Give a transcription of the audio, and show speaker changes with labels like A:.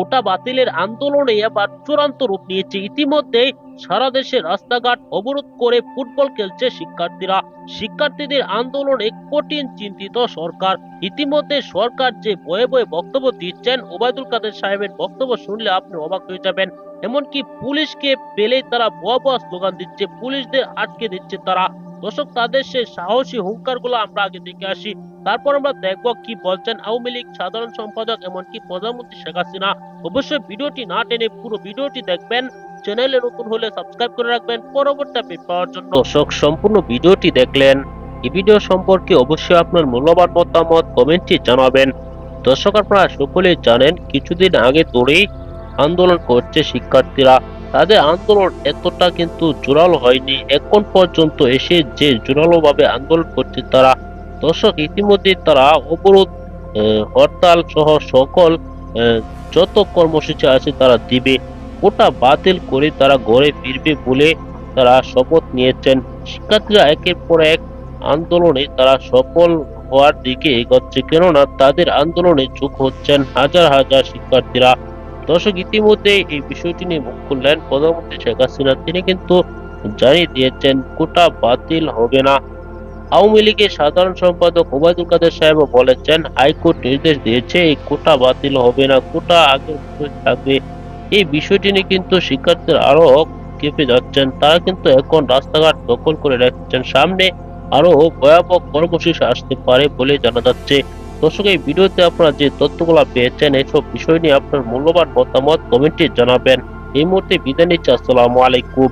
A: কোটা বাতিলের আন্দোলনে এবার চূড়ান্ত রূপ নিয়েছে। ইতিমধ্যে সারা দেশে রাস্তাঘাট অবরোধ করে ফুটবল খেলছে শিক্ষার্থীরা। শিক্ষার্থীদের আন্দোলনে কঠিন চিন্তিত সরকার। ইতিমধ্যে সরকার যে বয়ে বয়ে বক্তব্য দিচ্ছেন, ওবায়দুল কাদের সাহেবের বক্তব্য শুনলে আপনি অবাক হয়ে যাবেন। এমনকি পুলিশকে পেলেই তারা ভুয়া ভুয়া স্লোগান দিচ্ছে। পুলিশদের আটকে দিচ্ছে তারা। দর্শক, তাদের সেই সাহসী হুঙ্কারগুলো আমরা আগে দেখে আসি। তারপর আমরা দেখব কি বলছেন আওয়ামী লীগ সাধারণ সম্পাদক, এমনকি প্রধানমন্ত্রী শেখ হাসিনা। অবশ্যই ভিডিওটি না টেনে পুরো ভিডিওটি দেখবেন। চ্যানেলে নতুন হলে সাবস্ক্রাইব করে রাখবেন পরবর্তী আপডেট পাওয়ার জন্য। দর্শক, সম্পূর্ণ ভিডিওটি দেখলেন। এই ভিডিও সম্পর্কে অবশ্যই আপনার মূল্যবান মতামত কমেন্টে জানাবেন। দর্শক, আপনারা সকলেই জানেন, কিছুদিন আগে ধরেই আন্দোলন করছে শিক্ষার্থীরা। তাদের আন্দোলন এতটা কিন্তু জোরালো হয়নি। এখন পর্যন্ত এসে যে জোরালো ভাবে আন্দোলন করছে তারা, দর্শক ইতিমধ্যে তারা অবরোধ হরতাল সহ সকল যত কর্মসূচি আছে তারা দিবে। ওটা বাতিল করে তারা ঘরে ফিরবে বলে তারা শপথ নিয়েছেন। শিক্ষার্থীরা একের পর এক আন্দোলনে তারা সফল হওয়ার দিকে এগোচ্ছে। কেননা তাদের আন্দোলনে যোগ হচ্ছেন হাজার হাজার শিক্ষার্থীরা। দর্শক, ইতিমধ্যে এই বিষয়টি নিয়ে মুখ খুললেন প্রধানমন্ত্রী শেখ হাসিনা। তিনি কিন্তু জানিয়ে দিয়েছেন, কোটা বাতিল হবে না। আওয়ামী লীগের সাধারণ সম্পাদক ওবায়দুল কাদের সাহেবও বলেছেন, হাইকোর্ট নির্দেশ দিয়েছে, এই কোটা বাতিল হবে না, কোটা মতোই থাকবে। এই বিষয়টি নিয়ে কিন্তু শিক্ষার্থীরা আরও কেঁপে যাচ্ছেন। তারা কিন্তু এখন রাস্তাঘাট দখল করে রাখছেন। সামনে আরও ভয়াবহ কর্মসূচি আসতে পারে বলে জানা যাচ্ছে। দর্শক, এই ভিডিওতে আপনারা যে তথ্যগুলো পেয়েছেন, এসব বিষয় নিয়ে আপনার মূল্যবান মতামত কমেন্টে জানাবেন। এই মুহূর্তে বিদায় নিচ্ছি। আসসালামু আলাইকুম।